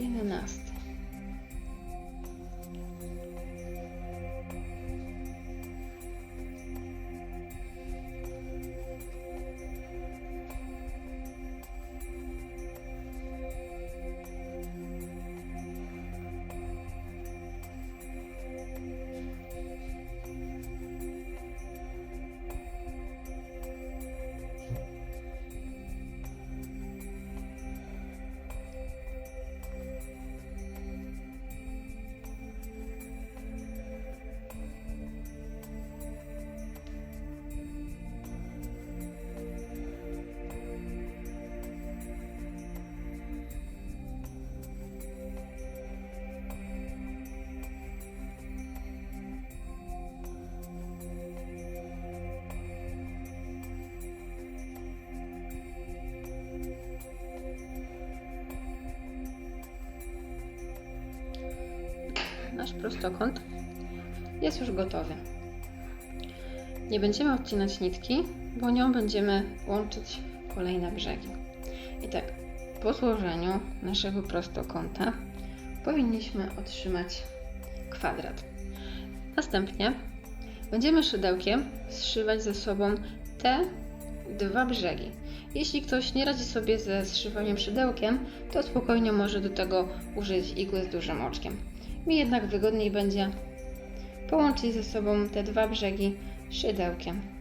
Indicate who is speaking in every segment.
Speaker 1: і на. Nasz prostokąt jest już gotowy. Nie będziemy odcinać nitki, bo nią będziemy łączyć kolejne brzegi. I tak, po złożeniu naszego prostokąta powinniśmy otrzymać kwadrat. Następnie będziemy szydełkiem zszywać ze sobą te dwa brzegi. Jeśli ktoś nie radzi sobie ze zszywaniem szydełkiem, to spokojnie może do tego użyć igły z dużym oczkiem. Mi jednak wygodniej będzie połączyć ze sobą te dwa brzegi szydełkiem.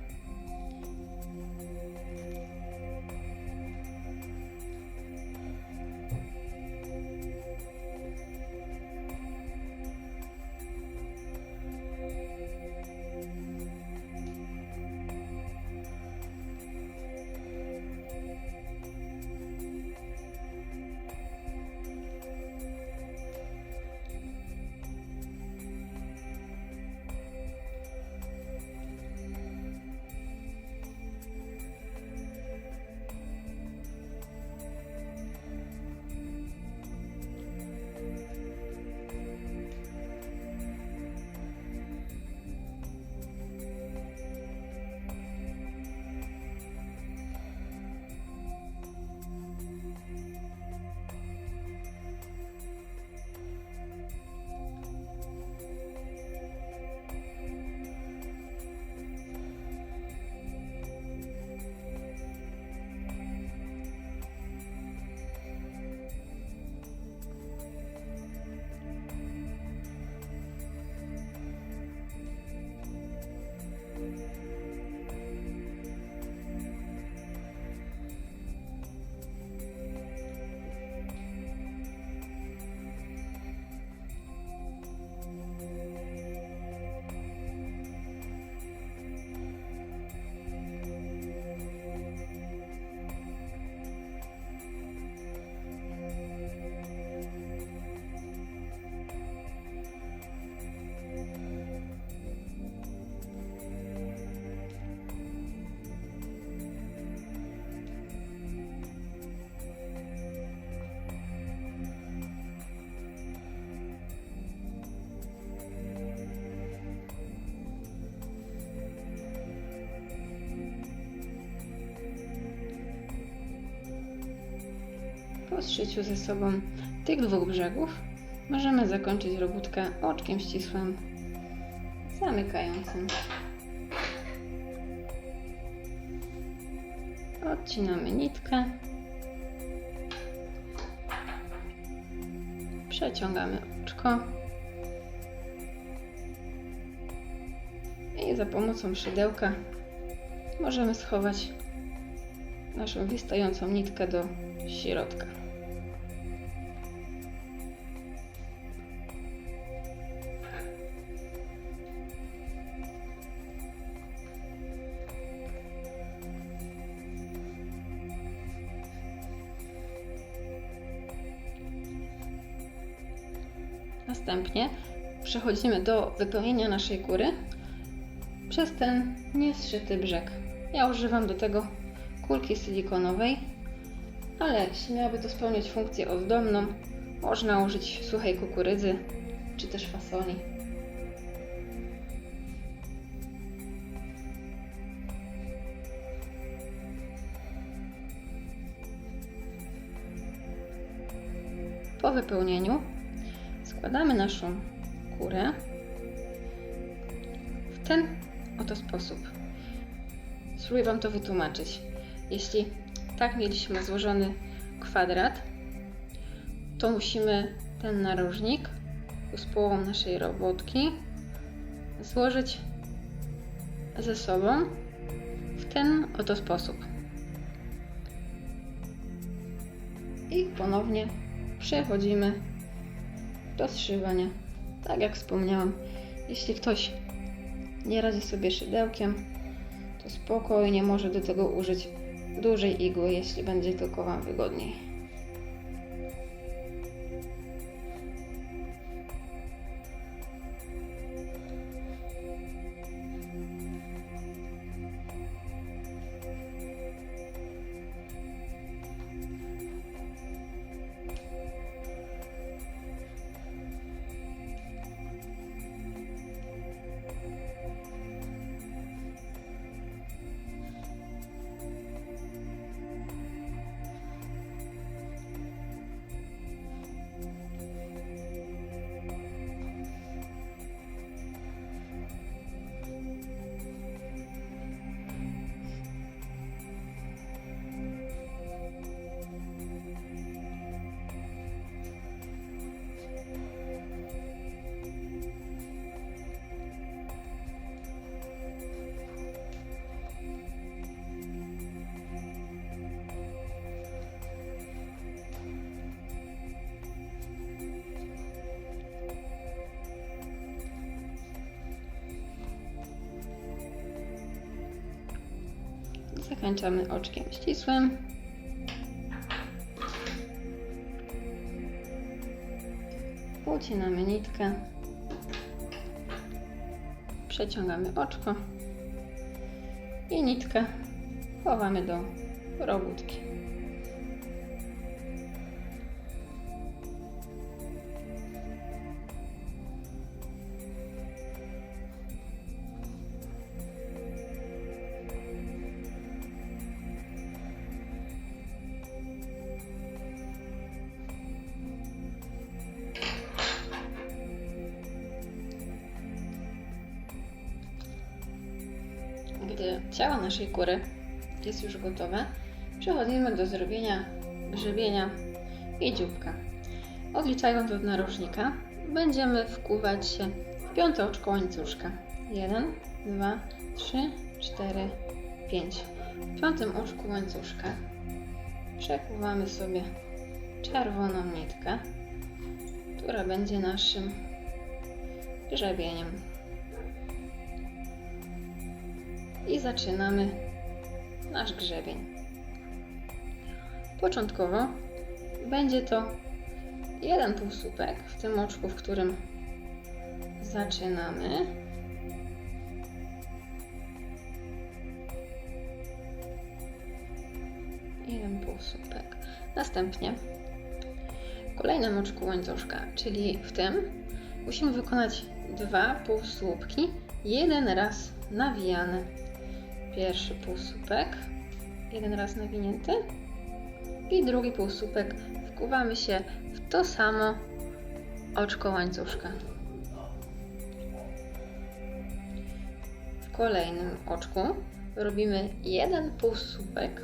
Speaker 1: Po zszyciu ze sobą tych dwóch brzegów możemy zakończyć robótkę oczkiem ścisłym zamykającym. Odcinamy nitkę. Przeciągamy oczko. I za pomocą szydełka możemy schować naszą wystającą nitkę do środka. Następnie przechodzimy do wypełnienia naszej kury przez ten niezszyty brzeg. Ja używam do tego kulki silikonowej, ale jeśli miałaby to spełniać funkcję ozdobną, można użyć suchej kukurydzy czy też fasoli. Po wypełnieniu składamy naszą kurę w ten oto sposób. Spróbuję Wam to wytłumaczyć. Jeśli tak mieliśmy złożony kwadrat, to musimy ten narożnik z połową naszej robotki złożyć ze sobą w ten oto sposób. I ponownie przechodzimy do zszywania. Tak jak wspomniałam, jeśli ktoś nie radzi sobie szydełkiem, to spokojnie może do tego użyć dużej igły, jeśli będzie tylko Wam wygodniej. Zakończamy oczkiem ścisłym. Ucinamy nitkę. Przeciągamy oczko i nitkę chowamy do robótki. Gdy ciało naszej kury jest już gotowe, przechodzimy do zrobienia grzebienia i dzióbka. Odliczając od narożnika, będziemy wkuwać się w piąte oczko łańcuszka. 1, 2, 3, 4, 5. W piątym oczku łańcuszka przekuwamy sobie czerwoną nitkę, która będzie naszym grzebieniem. I zaczynamy nasz grzebień. Początkowo będzie to jeden półsłupek w tym oczku, w którym zaczynamy. Jeden półsłupek. Następnie w kolejnym oczku łańcuszka, czyli w tym, musimy wykonać dwa półsłupki, jeden raz nawijane pierwszy półsłupek, jeden raz nawinięty i drugi półsłupek wkuwamy się w to samo oczko łańcuszka. W kolejnym oczku robimy jeden półsłupek,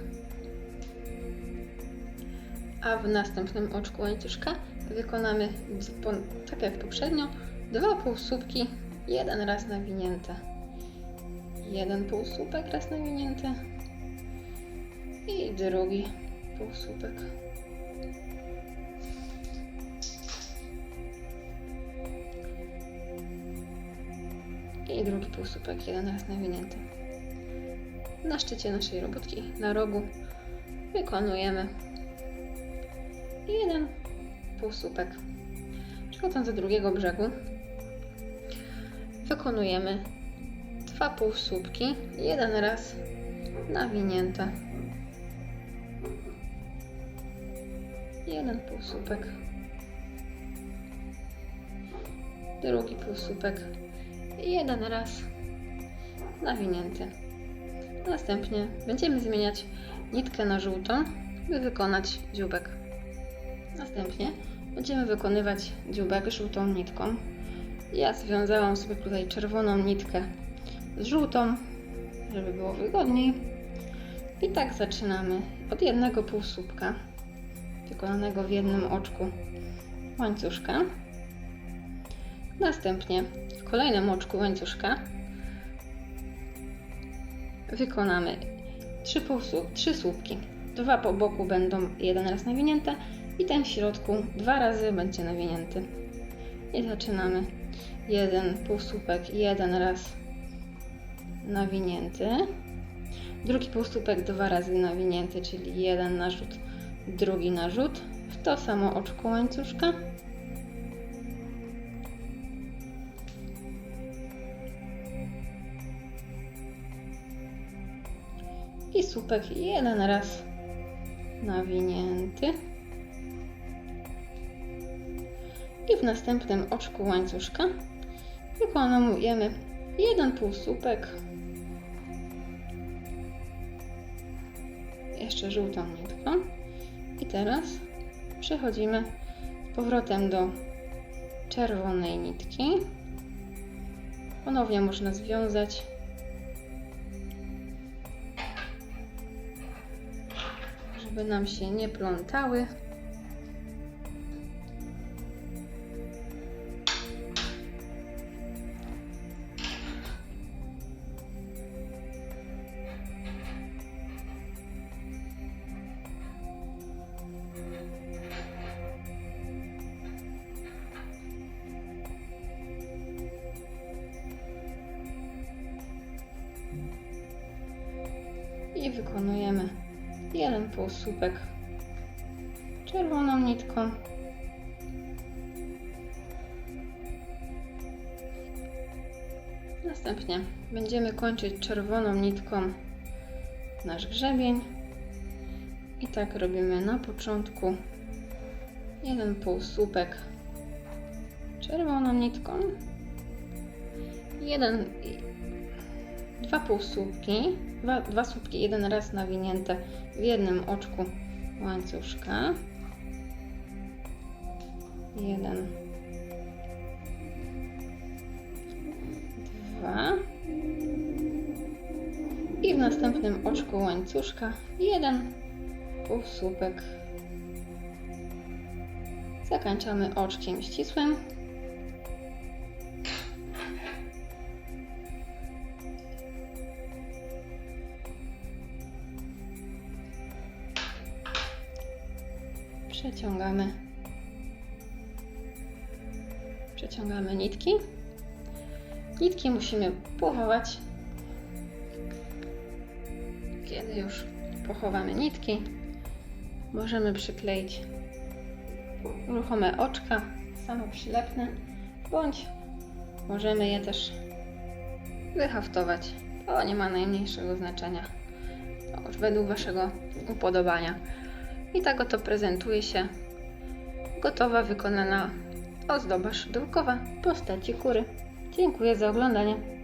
Speaker 1: a w następnym oczku łańcuszka wykonamy, tak jak poprzednio, dwa półsłupki, jeden raz nawinięte jeden półsłupek raz nawinięty i drugi półsłupek. I drugi półsłupek, jeden raz nawinięty. Na szczycie naszej robótki, na rogu, wykonujemy jeden półsłupek. Przechodząc do drugiego brzegu, wykonujemy dwa półsłupki, jeden raz nawinięte. Jeden półsłupek. Drugi półsłupek. Jeden raz nawinięty. Następnie będziemy zmieniać nitkę na żółtą, by wykonać dzióbek. Następnie będziemy wykonywać dziubek żółtą nitką. Ja związałam sobie tutaj czerwoną nitkę z żółtą, żeby było wygodniej. I tak zaczynamy od jednego półsłupka wykonanego w jednym oczku łańcuszka. Następnie w kolejnym oczku łańcuszka wykonamy trzy, półsłu- trzy słupki. Dwa po boku będą jeden raz nawinięte i ten w środku dwa razy będzie nawinięty. I zaczynamy. Jeden półsłupek, jeden raz nawinięty. Drugi półsłupek dwa razy nawinięty, czyli jeden narzut, drugi narzut. W to samo oczko łańcuszka. I słupek jeden raz nawinięty. I w następnym oczku łańcuszka wykonujemy jeden półsłupek. Jeszcze żółtą nitką. I teraz przechodzimy z powrotem do czerwonej nitki. Ponownie można związać żeby nam się nie plątały. I wykonujemy jeden półsłupek czerwoną nitką. Następnie będziemy kończyć czerwoną nitką nasz grzebień. I tak robimy na początku jeden półsłupek czerwoną nitką. Jeden, dwa półsłupki, dwa, dwa słupki, jeden raz nawinięte w jednym oczku łańcuszka. Jeden, dwa. I w następnym oczku łańcuszka jeden półsłupek. Zakończamy oczkiem ścisłym. Przeciągamy. Przeciągamy nitki. Nitki musimy pochować. Kiedy już pochowamy nitki, możemy przykleić ruchome oczka, samoprzylepne, bądź możemy je też wyhaftować. To nie ma najmniejszego znaczenia. To już według Waszego upodobania. I tak oto prezentuje się gotowa, wykonana ozdoba szydełkowa w postaci kury. Dziękuję za oglądanie.